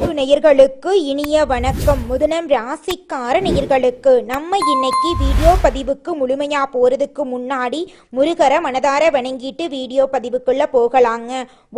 அன்பு நேயர்களுக்கு இனிய வணக்கம். முதனம் ராசிக்கார நேயர்களுக்கு நம்ம இன்னைக்கு வீடியோ பதிவுக்கு முழுமையா போறதுக்கு முன்னாடி முருகரை மனதார வணங்கிட்டு வீடியோ பதிவுக்குள்ள போகலாங்க.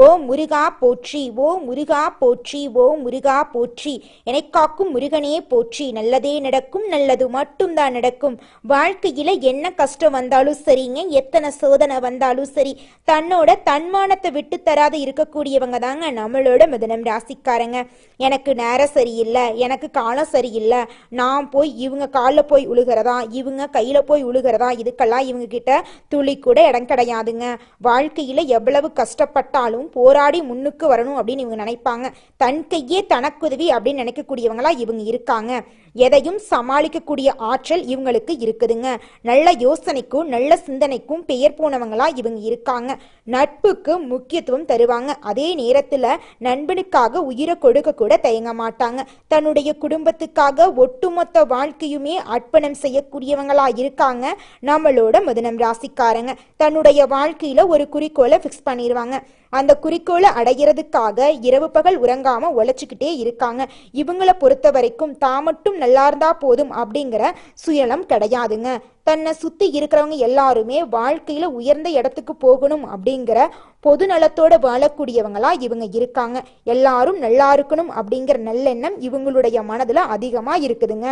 ஓ முருகா போற்றி ஓ முருகா போற்றி ஓ முருகா போற்றி. எனக்காக்கும் முருகனே போற்றி. நல்லதே நடக்கும் நல்லது மட்டும்தான் நடக்கும். வாழ்க்கையில என்ன கஷ்டம் வந்தாலும் சரிங்க எத்தனை சோதனை வந்தாலும் சரி. தன்னோட தன்மானத்தை விட்டு தராது இருக்கக்கூடியவங்க தாங்க நம்மளோட மிதனம் ராசிக்காரங்க. எனக்கு நேரம் சரியில்லை எனக்கு காலம் சரியில்லை. நான் போய் இவங்க காலில் போய் உழுகிறதா? இவங்க கையில் போய் உழுகிறதா? இதுக்கெல்லாம் இவங்க கிட்ட துளி கூட இடம் கிடையாதுங்க. வாழ்க்கையில் எவ்வளவு கஷ்டப்பட்டாலும் போராடி முன்னுக்கு வரணும் அப்படின்னு இவங்க நினைப்பாங்க. தன் கையே தனக்குதவி அப்படின்னு நினைக்கக்கூடியவங்களா இவங்க இருக்காங்க. எதையும் சமாளிக்கக்கூடிய ஆற்றல் இவங்களுக்கு இருக்குதுங்க. நல்ல யோசனைக்கும் நல்ல சிந்தனைக்கும் பெயர் போனவங்களா இவங்க இருக்காங்க. நட்புக்கு முக்கியத்துவம் தருவாங்க. அதே நேரத்துல நண்பனுக்காக உயிரை கொடுக்க கூட தயங்க மாட்டாங்க. தன்னுடைய குடும்பத்துக்காக ஒட்டுமொத்த வாழ்க்கையுமே அர்ப்பணம் செய்யக்கூடியவங்களா இருக்காங்க. நம்மளோட முதனம் ராசிக்காரங்க. தன்னுடைய வாழ்க்கையில ஒரு குறிக்கோளை ஃபிக்ஸ் பண்ணிடுவாங்க அந்த குறிக்கோளை அடைகிறதுக்காக இரவு பகல் உறங்காம உழைச்சிக்கிட்டே இருக்காங்க. இவங்களை பொறுத்த வரைக்கும் தான் மட்டும் நல்லா இருந்தா போதும் அப்படிங்கிற சுயலம் கிடையாதுங்க. தன்னை சுத்தி இருக்கிறவங்க எல்லாருமே வாழ்க்கையில உயர்ந்த இடத்துக்கு போகணும் அப்படிங்கிற பொது நலத்தோட வாழக்கூடியவங்களா இவங்க இருக்காங்க. எல்லாரும் நல்லா இருக்கணும் அப்படிங்கிற நல்லெண்ணம் இவங்களுடைய மனதுல அதிகமா இருக்குதுங்க.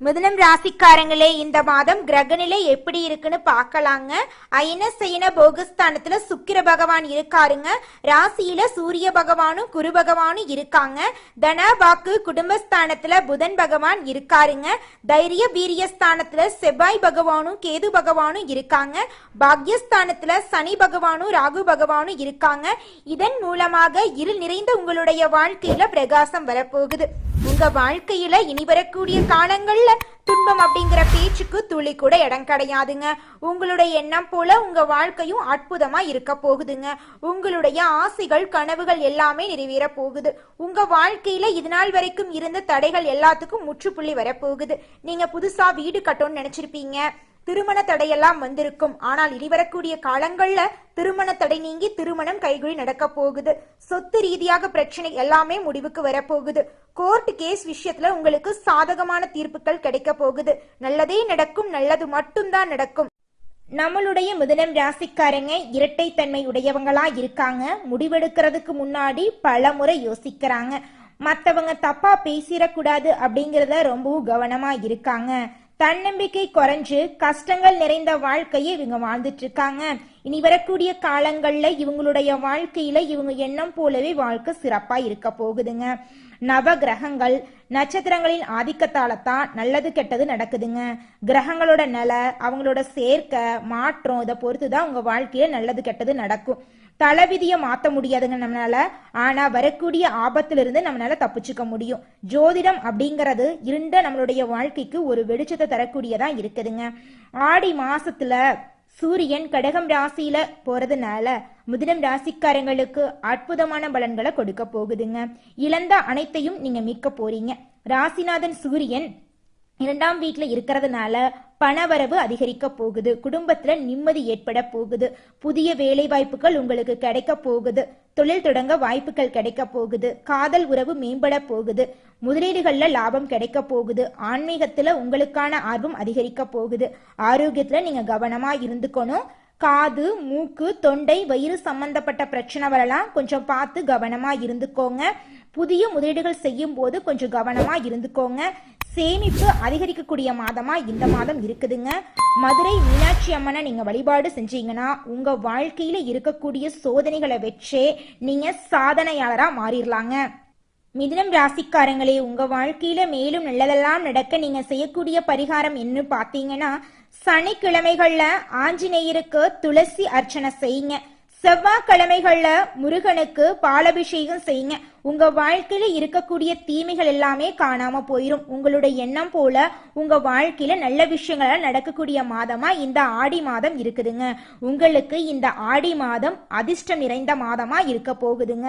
மிதுனம் ராசிக்காரங்களே இந்த மாதம் கிரகநிலை எப்படி இருக்குன்னு பார்க்கலாங்க. ஐன சயன போகஸ்தானத்துல சுக்கிர பகவான் இருக்காருங்க. ராசியில சூரிய பகவானும் குரு பகவானும் இருக்காங்க. தன வாக்கு குடும்பஸ்தானத்துல புதன் பகவான் இருக்காருங்க. தைரிய வீரிய ஸ்தானத்துல செவ்வாய் பகவானும் கேது பகவானும் இருக்காங்க. பாக்யஸ்தானத்துல சனி பகவானும் ராகு பகவானும் இருக்காங்க. இதன் மூலமாக இருள் நிறைந்த உங்களுடைய வாழ்க்கையில பிரகாசம் வரப்போகுது. உங்க வாழ்க்கையில இனி வரக்கூடிய காலங்கள்ல துன்பம் அப்படிங்கிற பேச்சுக்கு துளி கூட இடம் கிடையாதுங்க. உங்களுடைய எண்ணம் போல உங்க வாழ்க்கையும் அற்புதமா இருக்க போகுதுங்க. உங்களுடைய ஆசைகள் கனவுகள் எல்லாமே நிறைவேற போகுது. உங்க வாழ்க்கையில இது நாள் வரைக்கும் இருந்த தடைகள் எல்லாத்துக்கும் முற்றுப்புள்ளி வரப்போகுது. நீங்க புதுசா வீடு கட்டணும்னு நினைச்சிருப்பீங்க. திருமண தடையெல்லாம் வந்திருக்கும். ஆனால் இனி வரக்கூடிய காலங்கள்ல திருமண தடை நீங்கி திருமணம் கைகுறி நடக்க போகுது. சொத்து ரீதியாக பிரச்சனை எல்லாமே முடிவுக்கு வரப்போகுது. கோர்ட் கேஸ் விஷயத்துல உங்களுக்கு சாதகமான தீர்ப்புகள் கிடைக்க போகுது. நல்லதே நடக்கும் நல்லது மட்டும்தான் நடக்கும். நம்மளுடைய மிதுனம் ராசிக்காரங்க இரட்டைத்தன்மை உடையவங்களா இருக்காங்க. முடிவெடுக்கிறதுக்கு முன்னாடி பல முறை யோசிக்கிறாங்க. மற்றவங்க தப்பா பேசிடக்கூடாது அப்படிங்கிறத ரொம்பவும் கவனமா இருக்காங்க. தன்னம்பிக்கை குறைஞ்சு கஷ்டங்கள் நிறைந்த வாழ்க்கையை இவங்க வாழ்ந்துட்டு இருக்காங்க இனி வரக்கூடிய காலங்கள்ல இவங்களுடைய வாழ்க்கையில இவங்க எண்ணம் போலவே வாழ்க்கை சிறப்பா இருக்க போகுதுங்க. நவ கிரகங்கள் நட்சத்திரங்களின் ஆதிக்கத்தால தான் நல்லது கெட்டது நடக்குதுங்க. கிரகங்களோட நிலை அவங்களோட சேர்க்கை மாற்றம் இதை பொறுத்து தான் உங்க வாழ்க்கையில நல்லது கெட்டது நடக்கும். தலைவிதியை மாற்ற முடியாதுங்க நம்மளால. ஆனா வரக்கூடிய ஆபத்திலிருந்து நம்மளால தப்பிச்சுக்க முடியும். ஜோதிடம் அப்படிங்கிறது இருண்ட நம்மளுடைய வாழ்க்கைக்கு ஒரு வெளிச்சத்தை தரக்கூடியதா இருக்குதுங்க. ஆடி மாசத்துல சூரியன் கடகம் ராசியில போறதுனால மிதுனம் ராசிக்காரங்களுக்கு அற்புதமான பலன்களை கொடுக்க போகுதுங்க. இழந்த அனைத்தையும் நீங்க மீட்க போறீங்க. ராசிநாதன் சூரியன் இரண்டாம் வீட்டில் இருக்கிறதுனால பணவரவு அதிகரிக்க போகுது. குடும்பத்துல நிம்மதி ஏற்பட போகுது. புதிய வேலை வாய்ப்புகள் உங்களுக்கு கிடைக்க போகுது. தொழில் தொடங்க வாய்ப்புகள் கிடைக்க போகுது. காதல் உறவு மேம்பட போகுது. முதலீடுகள்ல லாபம் கிடைக்க போகுது. ஆன்மீகத்துல உங்களுக்கான ஆர்வம் அதிகரிக்க போகுது. ஆரோக்கியத்துல நீங்க கவனமா இருந்துக்கணும். காது மூக்கு தொண்டை வயிறு சம்பந்தப்பட்ட பிரச்சனை வரலாம் கொஞ்சம் பார்த்து கவனமாக இருந்துக்கோங்க. புதிய முதலீடுகள் செய்யும் போது கொஞ்சம் கவனமாக இருந்துக்கோங்க. சேமிப்பு அதிகரிக்கக்கூடிய மாதமா இந்த மாதம் இருக்குதுங்க. மதுரை மீனாட்சி அம்மனை நீங்க வழிபாடு செஞ்சீங்கன்னா உங்க வாழ்க்கையில இருக்கக்கூடிய சோதனைகளை வச்சே நீங்க சாதனையாளரா மாறிடலாங்க மிதுனம் ராசிக்காரங்களே உங்க வாழ்க்கையில மேலும் நல்லதெல்லாம் நடக்க நீங்க செய்யக்கூடிய பரிகாரம் என்ன பார்த்தீங்கன்னா சனிக்கிழமைகள்ல ஆஞ்சநேயருக்கு துளசி அர்ச்சனை செய்யுங்க. செவ்வாய்க்கிழமைகள்ல முருகனுக்கு பாலபிஷேகம் செய்யுங்க. உங்க வாழ்க்கையில இருக்கக்கூடிய தீமைகள் எல்லாமே காணாம போயிரும். உங்களுடைய எண்ணம் போல உங்க வாழ்க்கையில நல்ல விஷயங்கள் நடக்கக்கூடிய மாதமா இந்த ஆடி மாதம் இருக்குதுங்க. உங்களுக்கு இந்த ஆடி மாதம் அதிர்ஷ்டம் நிறைந்த மாதமா இருக்க போகுதுங்க.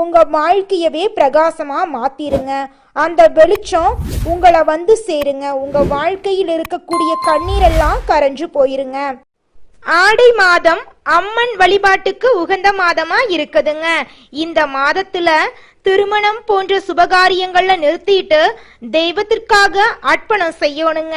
உங்க வாழ்க்கையவே பிரகாசமா மாத்திருங்க. அந்த வெளிச்சம் உங்களை வந்து சேருங்க. உங்க வாழ்க்கையில் இருக்கக்கூடிய கண்ணீரெல்லாம் கரைஞ்சு போயிருங்க. ஆடை மாதம் அம்மன் வழிபாட்டுக்கு உகந்த மாதமா இருக்குதுங்க. இந்த மாதத்துல திருமணம் போன்ற சுபகாரியங்கள்ல நிறுத்திட்டு தெய்வத்திற்காக அர்ப்பணம் செய்யணுங்க.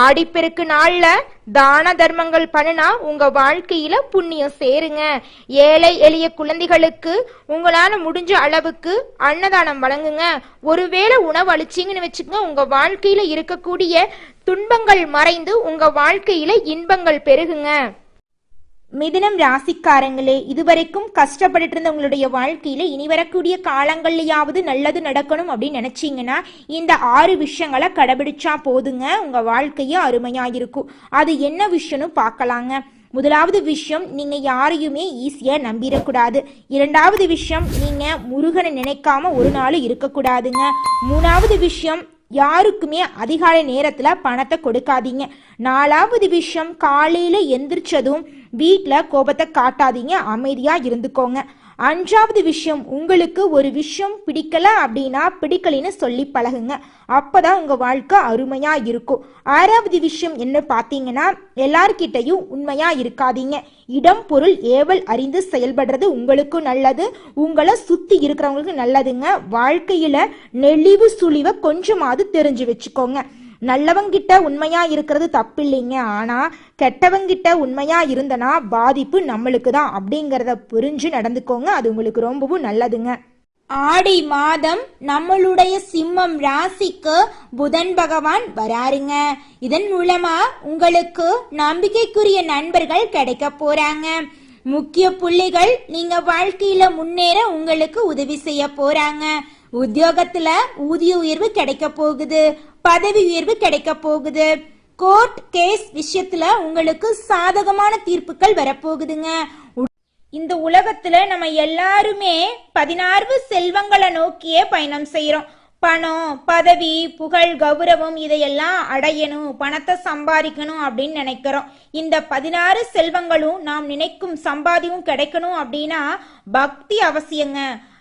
ஆடிப்பெருக்கு நாள்ல தான தர்மங்கள் பண்ணுனா உங்க வாழ்க்கையில புண்ணியம் சேருங்க. ஏழை எளிய குழந்தைகளுக்கு உங்களால முடிஞ்ச அளவுக்கு அன்னதானம் வழங்குங்க. ஒருவேளை உணவு அழிச்சிங்கன்னு வச்சுக்கோங்க உங்க வாழ்க்கையில இருக்கக்கூடிய துன்பங்கள் மறைந்து உங்க வாழ்க்கையில இன்பங்கள் பெருகுங்க. மிதுனம் ராசிக்காரங்களே இதுவரைக்கும் கஷ்டப்பட்டு இருந்த உங்களுடைய வாழ்க்கையில இனி வரக்கூடிய காலங்கள்லயாவது நல்லது நடக்கணும் அப்படின்னு நினைச்சீங்கன்னா இந்த ஆறு விஷயங்களை கடைபிடிச்சா போதுங்க. உங்க வாழ்க்கையே அருமையா இருக்கும் அது என்ன விஷயம்னு பார்க்கலாங்க. முதலாவது விஷயம் நீங்க யாரையுமே ஈஸியா நம்பிடக்கூடாது. இரண்டாவது விஷயம் நீங்க முருகனை நினைக்காம ஒரு நாள் இருக்கக்கூடாதுங்க. மூணாவது விஷயம் யாருக்குமே அதிகாலை நேரத்தில் பணத்தை கொடுக்காதீங்க. நாலாவது விஷயம் காலையில் எந்திரிச்சதும் வீட்டில் கோபத்தை காட்டாதீங்க அமைதியாக இருந்துக்கோங்க. அஞ்சாவது விஷயம் உங்களுக்கு ஒரு விஷயம் பிடிக்கல அப்படின்னா பிடிக்கலைன்னு சொல்லி பழகுங்க. அப்போதான் உங்கள் வாழ்க்கை அருமையாக இருக்கும். ஆறாவது விஷயம் என்ன பார்த்தீங்கன்னா எல்லார்கிட்டையும் உண்மையாக இருக்காதீங்க. இடம் பொருள் ஏவல் அறிந்து செயல்படுறது உங்களுக்கும் நல்லது. உங்களை சுற்றி இருக்கிறவங்களுக்கு நல்லதுங்க. வாழ்க்கையில் நெளிவு சுழிவை கொஞ்சமாவது தெரிஞ்சு வச்சுக்கோங்க. நல்லவங்கிட்ட உண்மையா இருக்கிறது தப்பில்லைங்க. ஆனா கெட்டவங்கிட்ட உண்மையா இருந்தனா பாதிப்பு நம்மளுக்கு தான் அப்படிங்கிறத புரிஞ்சு நடந்துக்கோங்க. அது உங்களுக்கு ரொம்பவும் நல்லதுங்க. ஆடி மாதம் நம்மளுடைய சிம்மம் ராசிக்கு புதன் பகவான் வராருங்க. இதன் மூலமா உங்களுக்கு நம்பிக்கைக்குரிய நண்பர்கள் கிடைக்க போறாங்க. முக்கிய புள்ளிகள் நீங்க வாழ்க்கையில முன்னேற உங்களுக்கு உதவி செய்ய போறாங்க. உத்தியோகத்துல ஊதிய உயர்வு கிடைக்க போகுது. பதவி உயர்வு கிடைக்க போகுது. கோர்ட் கேஸ் விஷயத்துல உங்களுக்கு சாதகமான தீர்ப்புகள் வரப்போகுதுங்க. இந்த உலகத்துல நம்ம எல்லாருமே பதினாறு செல்வங்களை நோக்கியே பயணம் செய்யறோம் பணம் பதவி புகழ் கௌரவம் இதையெல்லாம் அடையணும் பணத்தை சம்பாதிக்கணும் அப்படின்னு நினைக்கிறோம். இந்த பதினாறு செல்வங்களும் நாம் நினைக்கும் சம்பாதியும் கிடைக்கணும் அப்படின்னா பக்தி அவசியங்க.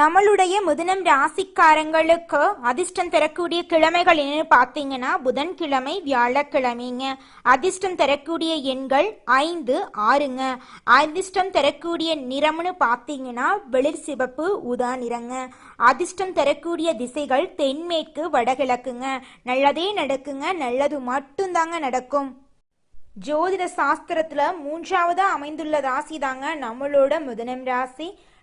நம்மளுடைய முதனம் ராசிக்காரங்களுக்கு அதிர்ஷ்டம் தரக்கூடிய கிழமைகள் என்னன்னு பார்த்தீங்கன்னா புதன்கிழமை வியாழக்கிழமைங்க. அதிர்ஷ்டம் தரக்கூடிய எண்கள் ஐந்து ஆறுங்க. அதிர்ஷ்டம் தரக்கூடிய நிறம்னு பார்த்தீங்கன்னா வெளிர் சிவப்பு ஊதா நிறங்க. அதிர்ஷ்டம் தரக்கூடிய திசைகள் தென்மேற்கு வடகிழக்குங்க. நல்லதே நடக்குங்க நல்லது மட்டும்தாங்க நடக்கும். ஜோதிட சாஸ்திரத்துல மூன்றாவது அமைந்துள்ள ராசி தாங்க நம்மளோட முதனம் ராசி.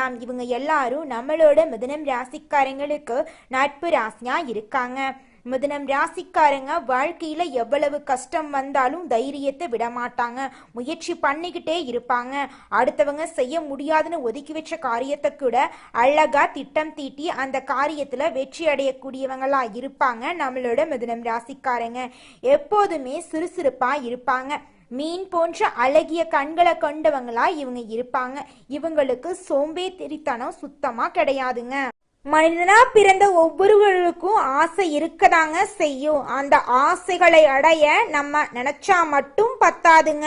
சொல்லலாம் இவங்க எல்லாரும் நம்மளோட மிதனம் ராசிக்காரங்களுக்கு நட்பு ராசியா இருக்காங்க. மிதனம் ராசிக்காரங்க வாழ்க்கையில எவ்வளவு கஷ்டம் வந்தாலும் தைரியத்தை விட மாட்டாங்க முயற்சி பண்ணிக்கிட்டே இருப்பாங்க. அடுத்தவங்க செய்ய முடியாதுன்னு ஒதுக்கி வச்ச காரியத்தை கூட அழகா திட்டம் தீட்டி அந்த காரியத்துல வெற்றி அடையக்கூடியவங்களா இருப்பாங்க நம்மளோட மிதனம் ராசிக்காரங்க. எப்போதுமே சுறுசுறுப்பா இருப்பாங்க. மீன் போன்ற அழகிய கண்களை கொண்டவங்களா இவங்க இருப்பாங்க. இவங்களுக்கு சோம்பேறித்தனம் சுத்தமா கிடையாதுங்க. மனிதனா பிறந்த ஒவ்வொருவருக்கும் ஆசை இருக்கதாங்க செய்யும். அந்த ஆசைகளை அடைய நம்ம நினைச்சா மட்டும் பத்தாதுங்க.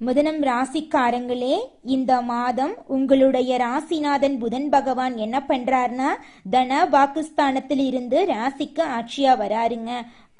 முதனம் ராசிக்காரங்களே இந்த மாதம் உங்களுடைய ராசிநாதன் புதன் பகவான் என்ன பண்றாருன்னா தன பாகிஸ்தானத்தில் இருந்து ராசிக்கு ஆட்சியா வராருங்க.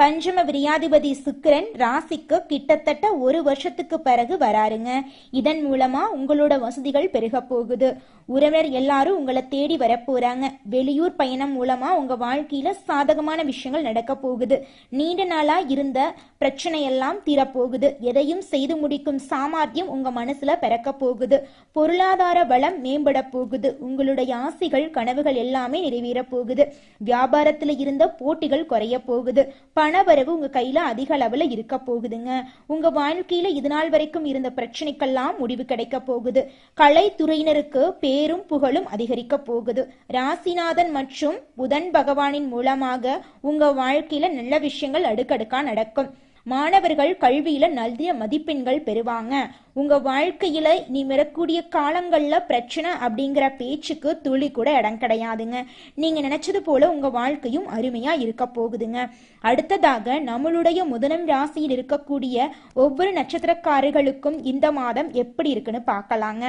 பஞ்சம விரியாதிபதி சுக்கிரன் ராசிக்கு கிட்டத்தட்ட ஒரு வருஷத்துக்கு பிறகு வராருங்க. இதன் மூலமா உங்களோட வசதிகள் பெருக போகுது. உறவினர் எல்லாரும் உங்களை தேடி வரப்போறாங்க வெளியூர் பயணம் மூலமா உங்க வாழ்க்கையில சாதகமான விஷயங்கள் நடக்க போகுது. நீண்ட நாளா இருந்த பிரச்சனையெல்லாம் தீரப்போகுது. எதையும் செய்து முடிக்கும் சாமர்த்தியம் உங்க மனசுல பிறக்க போகுது. பொருளாதார வளம் மேம்பட போகுது. உங்களுடைய ஆசைகள் கனவுகள் எல்லாமே நிறைவேற போகுது. வியாபாரத்துல இருந்த போட்டிகள் குறைய போகுது. பணவரவு உங்க கையில அதிக அளவுல இருக்க போகுதுங்க. உங்க வாழ்க்கையில இது நாள் வரைக்கும் இருந்த பிரச்சனைக்கெல்லாம் முடிவு கிடைக்க போகுது. கலைத்துறையினருக்கு பேரும் புகழும் அதிகரிக்க போகுது. ராசிநாதன் மற்றும் புதன் பகவானின் மூலமாக உங்க வாழ்க்கையில நல்ல விஷயங்கள் அடுக்கடுக்கா நடக்கும். மாணவர்கள் கல்வியில நல்ல மதிப்பெண்கள் பெறுவாங்க. உங்க வாழ்க்கையில நீ வரக்கூடிய காலங்கள்ல பிரச்சனை அப்படிங்கிற பேச்சுக்கு துளி கூட இடம் கிடையாதுங்க. நீங்க நினைச்சது போல உங்க வாழ்க்கையும் அருமையா இருக்க போகுதுங்க. அடுத்ததாக நம்மளுடைய முதலம் ராசியில் இருக்கக்கூடிய ஒவ்வொரு நட்சத்திரக்காரர்களுக்கும் இந்த மாதம் எப்படி இருக்குன்னு பார்க்கலாங்க.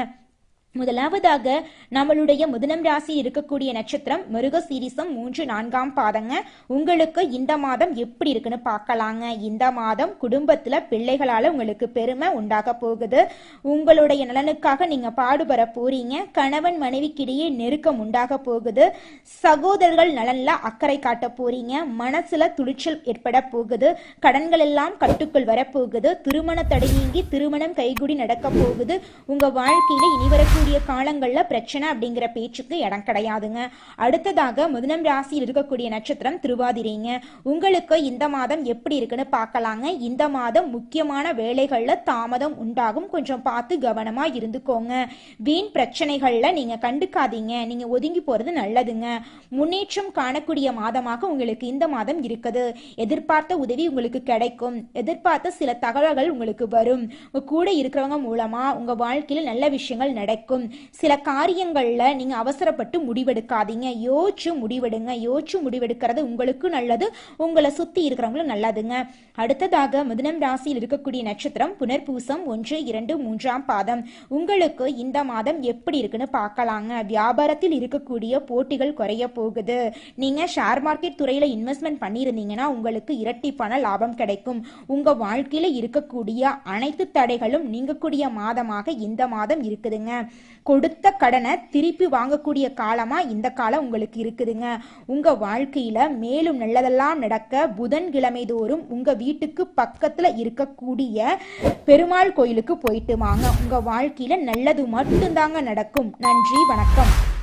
முதலாவதாக நம்மளுடைய முதனம் ராசி இருக்கக்கூடிய நட்சத்திரம் மிருகசீரிசம் மூன்று நான்காம் பாதங்க. உங்களுக்கு இந்த மாதம் எப்படி இருக்குன்னு பார்க்கலாங்க. இந்த மாதம் குடும்பத்துல பிள்ளைகளால உங்களுக்கு பெருமை உண்டாக போகுது. உங்களுடைய நலனுக்காக நீங்க பாடுபட போறீங்க. கணவன் மனைவிக்கிடையே நெருக்கம் உண்டாக போகுது. சகோதரர்கள் நலன்ல அக்கறை காட்ட போறீங்க. மனசுல துளிச்சல் ஏற்பட போகுது. கடன்கள் எல்லாம் கட்டுக்குள் வரப்போகுது திருமண தடை நீங்கி திருமணம் கைகூடி நடக்க போகுது. உங்க வாழ்க்கையில இனிவரக்கூடிய வரக்கூடிய காலங்கள்ல பிரச்சனை அப்படிங்கிற பேச்சுக்கு இடம் கிடையாதுங்க. அடுத்ததாக முதனம் ராசியில் இருக்கக்கூடிய நட்சத்திரம் திருவாதிரைங்க. உங்களுக்கு இந்த மாதம் எப்படி இருக்குன்னு பார்க்கலாங்க. இந்த மாதம் முக்கியமான வேலைகள்ல தாமதம் உண்டாகும். கொஞ்சம் பார்த்து கவனமா இருந்துக்கோங்க. வீண் பிரச்சனைகள்ல நீங்க கண்டுக்காதீங்க. நீங்க ஒதுங்கி போறது நல்லதுங்க. முன்னேற்றம் காணக்கூடிய மாதமாக உங்களுக்கு இந்த மாதம் இருக்குது. எதிர்பார்த்த உதவி உங்களுக்கு கிடைக்கும். எதிர்பார்த்த சில தகவல்கள் உங்களுக்கு வரும். உங்க கூட இருக்கிறவங்க மூலமா உங்க வாழ்க்கையில் நல்ல விஷயங்கள் நடக்கும். சில காரியங்களில் நீங்கள் அவசரப்பட்டு முடிவெடுக்காதீங்க. யோசிச்சு முடிவெடுங்க. யோசிச்சு முடிவெடுக்கிறது உங்களுக்கு நல்லது. உங்களை சுற்றி இருக்கிறவங்களும் நல்லதுங்க. அடுத்ததாக மிதுனம் ராசியில் இருக்கக்கூடிய நட்சத்திரம் புனர்பூசம் ஒன்று இரண்டு மூன்றாம் பாதம். உங்களுக்கு இந்த மாதம் எப்படி இருக்குன்னு பார்க்கலாங்க. வியாபாரத்தில் இருக்கக்கூடிய போட்டிகள் குறைய போகுது. நீங்கள் ஷேர் மார்க்கெட் துறையில் இன்வெஸ்ட்மெண்ட் பண்ணியிருந்தீங்கன்னா உங்களுக்கு இரட்டிப்பான லாபம் கிடைக்கும். உங்கள் வாழ்க்கையில் இருக்கக்கூடிய அனைத்து தடைகளும் நீங்கக்கூடிய மாதமாக இந்த மாதம் இருக்குதுங்க. கொடுத்த கடனை திருப்பி வாங்கக்கூடிய காலமா இந்த காலம் உங்களுக்கு இருக்குதுங்க. உங்க வாழ்க்கையில மேலும் நல்லதெல்லாம் நடக்க புதன்கிழமை தோறும் உங்க வீட்டுக்கு பக்கத்துல இருக்கக்கூடிய பெருமாள் கோயிலுக்கு போயிட்டு வாங்க. உங்க வாழ்க்கையில நல்லது மட்டும்தாங்க நடக்கும். நன்றி வணக்கம்.